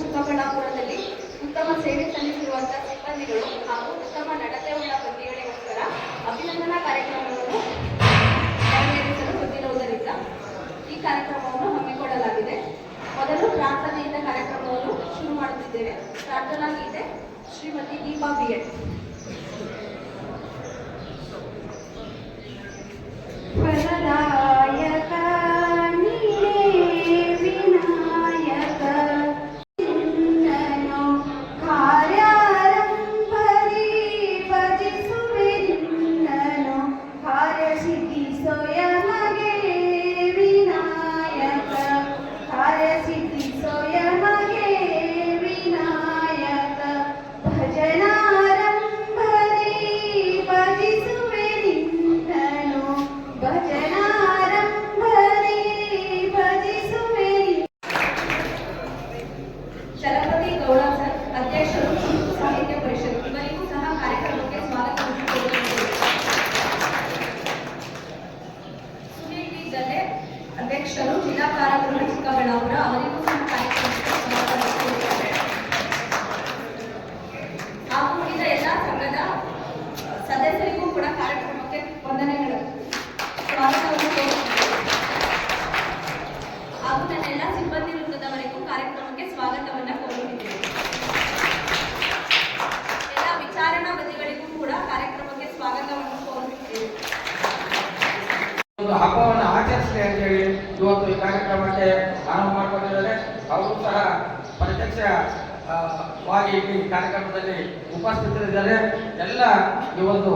ಚಿಕ್ಕಬಳ್ಳಾಪುರದಲ್ಲಿ ಉತ್ತಮ ಸೇವೆ ಸಲ್ಲಿಸಿರುವಂತಹ ಸಿಬ್ಬಂದಿಗಳು ಹಾಗೂ ಉತ್ತಮ ನಡತೆ ಉಳ್ಳ ಬಂದಿಗಳಿಗೋಸ್ಕರ ಅಭಿನಂದನಾ ಕಾರ್ಯಕ್ರಮವನ್ನು ನೆರವೇರಿಸಲು ಹೊಂದಿರುವುದರಿಂದ ಈ ಕಾರ್ಯಕ್ರಮವನ್ನು ಹಮ್ಮಿಕೊಳ್ಳಲಾಗಿದೆ. ಮೊದಲು ಪ್ರಾರ್ಥನೆಯಿಂದ ಕಾರ್ಯಕ್ರಮವನ್ನು ಶುರು ಮಾಡುತ್ತಿದ್ದೇವೆ. ಪ್ರಾರ್ಥನಾ ಗೀತೆ ಶ್ರೀಮತಿ ದೀಪಾ ಬಿ ಆಚರಿಸಲಿ ಅಂತೇಳಿ ಇವತ್ತು ಈ ಕಾರ್ಯಕ್ರಮಕ್ಕೆ ಆರಂಭ ಮಾಡಿಕೊಂಡಿದ್ದಾರೆ. ಅವರು ಸಹ ಪ್ರತ್ಯಕ್ಷ ಈ ಕಾರ್ಯಕ್ರಮದಲ್ಲಿ ಉಪಸ್ಥಿತರಿದ್ದಾರೆ. ಎಲ್ಲ ಈ ಒಂದು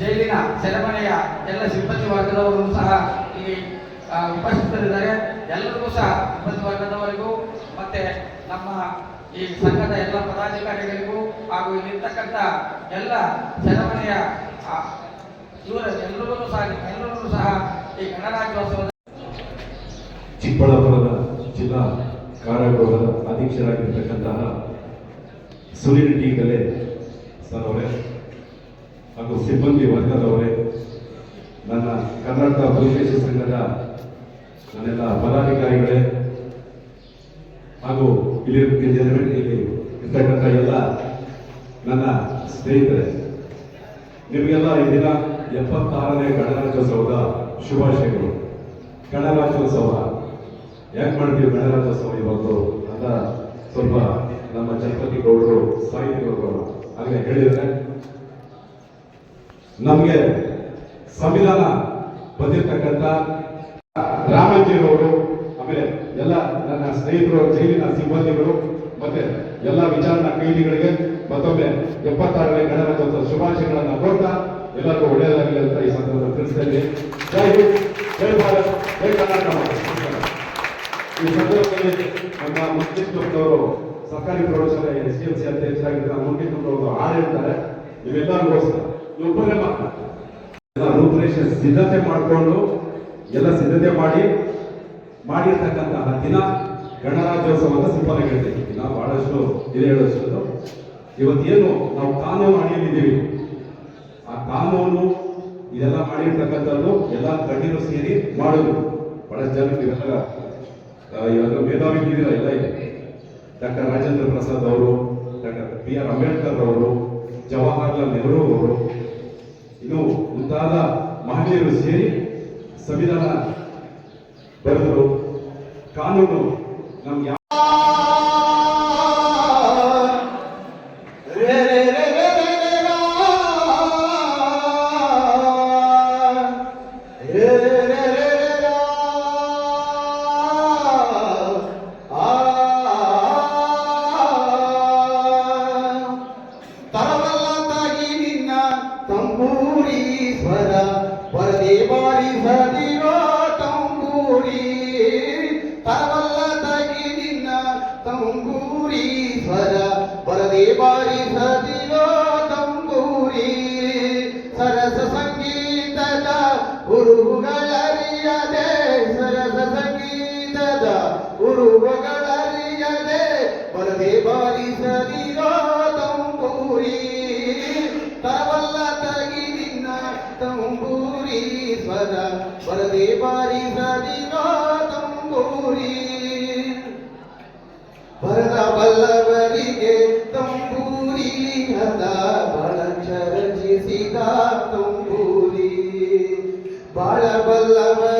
ಜೈಲಿನ ಸೆರೆಮನೆಯ ಎಲ್ಲ ಸಿಬ್ಬಂದಿ ವರ್ಗದವರು ಸಹ ಇಲ್ಲಿ ಉಪಸ್ಥಿತರಿದ್ದಾರೆ. ಎಲ್ಲರಿಗೂ ಸಹ ಸಿಬ್ಬಂದಿ ವರ್ಗದವರಿಗೂ ಮತ್ತೆ ನಮ್ಮ ಈ ಸಂಘದ ಎಲ್ಲ ಪದಾಧಿಕಾರಿಗಳಿಗೂ ಹಾಗೂ ಇಲ್ಲಿರ್ತಕ್ಕಂಥ ಎಲ್ಲ ಸೆರೆಮನೆಯ ಇವರ ಎಲ್ಲರಿಗೂ ಸಹ ಎಲ್ಲರಿಗೂ ಸಹ ಚಿಕ್ಕಬಳ್ಳಾಪುರದ ಜಿಲ್ಲಾ ಕಾರಾಗೃಹದ ಅಧೀಕ್ಷರಾಗಿರ್ತಕ್ಕಂತಹ ಸುನೀಲ್ ಟಿ ಕಲೆ ಸರ್ ಅವರೇ ಹಾಗೂ ಸಿಬ್ಬಂದಿ ವರ್ಗದವರೇ ನನ್ನ ಕರ್ನಾಟಕ ಭೂಪೇಶ ಸಂಘದ ನನ್ನೆಲ್ಲ ಪದಾಧಿಕಾರಿಗಳೇ ಹಾಗೂ ಇಲ್ಲಿ ಇಲ್ಲಿ ಇರ್ತಕ್ಕಂಥ ಎಲ್ಲ ನನ್ನ ಸ್ನೇಹಿತರೆ, ನಿಮಗೆಲ್ಲ ಈ ದಿನ ಎಪ್ಪತ್ತಾರನೇ ಗಣರಾಜ್ಯೋತ್ಸವದ ಶುಭಾಶಯಗಳು. ಗಣರಾಜ್ಯೋತ್ಸವ. ಯಾಕೆ ಮಾಡ್ತೀವಿ ಗಣರಾಜ್ಯೋತ್ಸವ ಇವತ್ತು ಅಂತ ಸ್ವಲ್ಪ ನಮ್ಮ ಚಲಪತಿ ಗೌಡರು ಸಾಹಿತಿಗಳು ಹಾಗೆ ಹೇಳಿದರೆ, ನಮಗೆ ಸಂವಿಧಾನ ಬಂದಿರತಕ್ಕಂಥ ರಾಮಜ್ಜಿಯವರು ಆಮೇಲೆ ಎಲ್ಲ ನನ್ನ ಸ್ನೇಹಿತರು, ಜೈಲಿನ ಸಿಬ್ಬಂದಿಗಳು, ಮತ್ತೆ ಎಲ್ಲ ವಿಚಾರಣಾ ಕೈದಿಗಳಿಗೆ ಮತ್ತೊಮ್ಮೆ ಎಪ್ಪತ್ತಾರನೇ ಗಣರಾಜ್ಯೋತ್ಸವ ಶುಭಾಶಯಗಳನ್ನು ಕೋರ್ತಾ ಎಲ್ಲರಿಗೂ ಒಳ್ಳೆಯದಾಗಲಿ ಅಂತ ಈ ಸಂದರ್ಭದಲ್ಲಿ ತಿಳಿಸ್ತಾ ಇದ್ದೀನಿ. ಜೈ ಹಿಂದ್, ಭಾರತ್ ಜೈ ಕರ್ನಾಟಕ. ಈ ಸಂದರ್ಭದಲ್ಲಿ ನಮ್ಮ ಮುಖ್ಯಸ್ಥರು ಸರ್ಕಾರಿ ಪ್ರೌಢಶಾಲೆ ಎಸ್ ಡಿ ಎಂ ಸಿ ಅಧ್ಯಕ್ಷರಾಗಿದ್ದ ಮುಖ್ಯಸ್ಥರು ಹಾಡು ಹೇಳ್ತಾರೆ. ನೀವೆಲ್ಲರಿಗೋಸ್ಕರ ಒಬ್ಬರೇ ಮಾತ್ರ. ಎಲ್ಲ ಸಿದ್ಧತೆ ಮಾಡಿಕೊಂಡು ಎಲ್ಲ ಸಿದ್ಧತೆ ಮಾಡಿ ಮಾಡಿರ್ತಕ್ಕಂತಹ ದಿನ ಗಣರಾಜ್ಯೋತ್ಸವದ ಸಿಂಪಲ್ ಹೇಳ್ತೀವಿ ನಾವು ಬಹಳಷ್ಟು ಇದೆ ಹೇಳೋಷ್ಟು ಇವತ್ತೇನು ನಾವು ಕಾನೂನು ಅಡಿಯಲ್ಲಿದ್ದೀವಿ ಕಾನೂನು, ಇದೆಲ್ಲ ಮಾಡಿರ್ತಕ್ಕಂಥದ್ದು ಎಲ್ಲ ಗಣ್ಯರು ಸೇರಿ ಮಾಡೋದು. ಬಹಳ ಜನಕ್ಕೆ ಇವಾಗ ಮೇಧಾವಿ ಇದ್ದೀರ? ಎಲ್ಲ ಇದೆ ಡಾಕ್ಟರ್ ರಾಜೇಂದ್ರ ಪ್ರಸಾದ್ ಅವರು, ಡಾಕ್ಟರ್ ಬಿ ಆರ್ ಅಂಬೇಡ್ಕರ್ ಅವರು, ಜವಾಹರ್ಲಾಲ್ ನೆಹರು ಅವರು, ಇನ್ನು ಮುಂತಾದ ಮಹನೀಯರು ಸೇರಿ ಸಂವಿಧಾನ ಬರೆದರು. ಕಾನೂನು ನಮ್ಗೆ ತಂಬೂರಿ ಸ್ವರ ಬರದೆ ಬಾರಿಸದಿರೋ ತಂಬೂರಿ ಬರದ ಬಲ್ಲವರಿಗೆ ತಂಬೂರಿ ಹದ ಬಳಚರಚಿಸಿದ ತಂಬೂರಿ. ಬಾಳ ಬಲ್ಲವರಿಗೆ